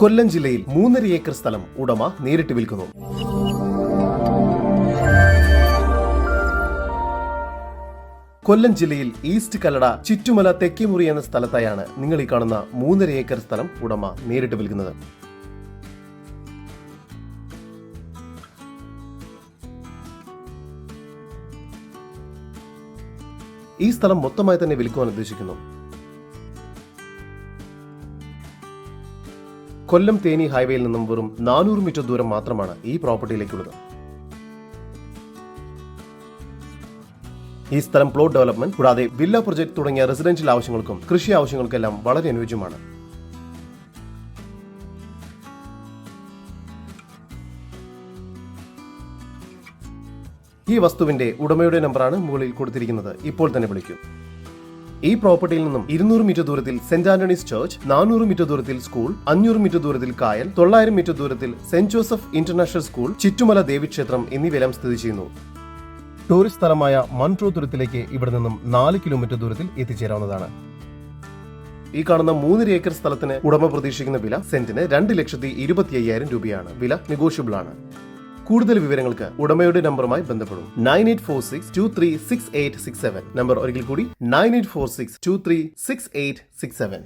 കൊല്ലം ജില്ലയിൽ മൂന്നര ഏക്കർ സ്ഥലം ഉടമ നേരിട്ട് വിൽക്കുന്നു. കൊല്ലം ജില്ലയിൽ ഈസ്റ്റ് കല്ലട ചുറ്റുമല തെക്കേമുറി എന്ന സ്ഥലത്തായാണ് നിങ്ങൾ ഈ കാണുന്ന മൂന്നര ഏക്കർ സ്ഥലം ഉടമ നേരിട്ട് വിൽക്കുന്നത്. ഈ സ്ഥലം മൊത്തമായി തന്നെ വിൽക്കുവാൻ ഉദ്ദേശിക്കുന്നു. കൊല്ലം തേനി ഹൈവേയിൽ നിന്നും വെറും നാനൂറ് മീറ്റർ ദൂരം മാത്രമാണ് ഈ പ്രോപ്പർട്ടിയിലേക്കുള്ളത്. ഈ സ്ഥലം പ്ലോട്ട് ഡെവലപ്മെന്റ് കൂടാതെ വില്ല പ്രൊജക്ട് തുടങ്ങിയ റെസിഡൻഷ്യൽ ആവശ്യങ്ങൾക്കും കൃഷി ആവശ്യങ്ങൾക്കെല്ലാം വളരെ അനുയോജ്യമാണ്. ഈ വസ്തുവിന്റെ ഉടമയുടെ നമ്പറാണ് മുകളിൽ കൊടുത്തിരിക്കുന്നത്. ഇപ്പോൾ തന്നെ വിളിക്കും. ഈ പ്രോപ്പർട്ടിയിൽ നിന്നും ഇരുന്നൂറ് മീറ്റർ ദൂരത്തിൽ സെന്റ് ആന്റണീസ് ചർച്ച് നാനൂറ് മീറ്റർ ദൂരത്തിൽ സ്കൂൾ അഞ്ഞൂറ് മീറ്റർ ദൂരത്തിൽ കായൽ തൊള്ളായിരം മീറ്റർ ദൂരത്തിൽ സെന്റ് ജോസഫ് ഇന്റർനാഷണൽ സ്കൂൾ ചുറ്റുമല ദേവീക്ഷേത്രം എന്നിവയെല്ലാം സ്ഥിതി ചെയ്യുന്നു. ടൂറിസ്റ്റ് സ്ഥലമായ മൺട്രോ തുരത്തിലേക്ക് ഇവിടെ നിന്നും നാല് കിലോമീറ്റർ ദൂരത്തിൽ എത്തിച്ചേരാവുന്നതാണ്. ഈ കാണുന്ന മൂന്നര ഏക്കർ സ്ഥലത്തിന് ഉടമ പ്രതീക്ഷിക്കുന്ന വില സെന്റിന് രണ്ട് ലക്ഷത്തി ഇരുപത്തി അയ്യായിരം രൂപയാണ്. വില നെഗോഷ്യബിൾ ആണ്. കൂടുതൽ വിവരങ്ങൾക്ക് ഉടമയുടെ നമ്പറുമായി ബന്ധപ്പെടും. Nine eight four six two three six eight six seven. Number ഒരിക്കൽ കൂടി nine eight four six two three six eight six seven.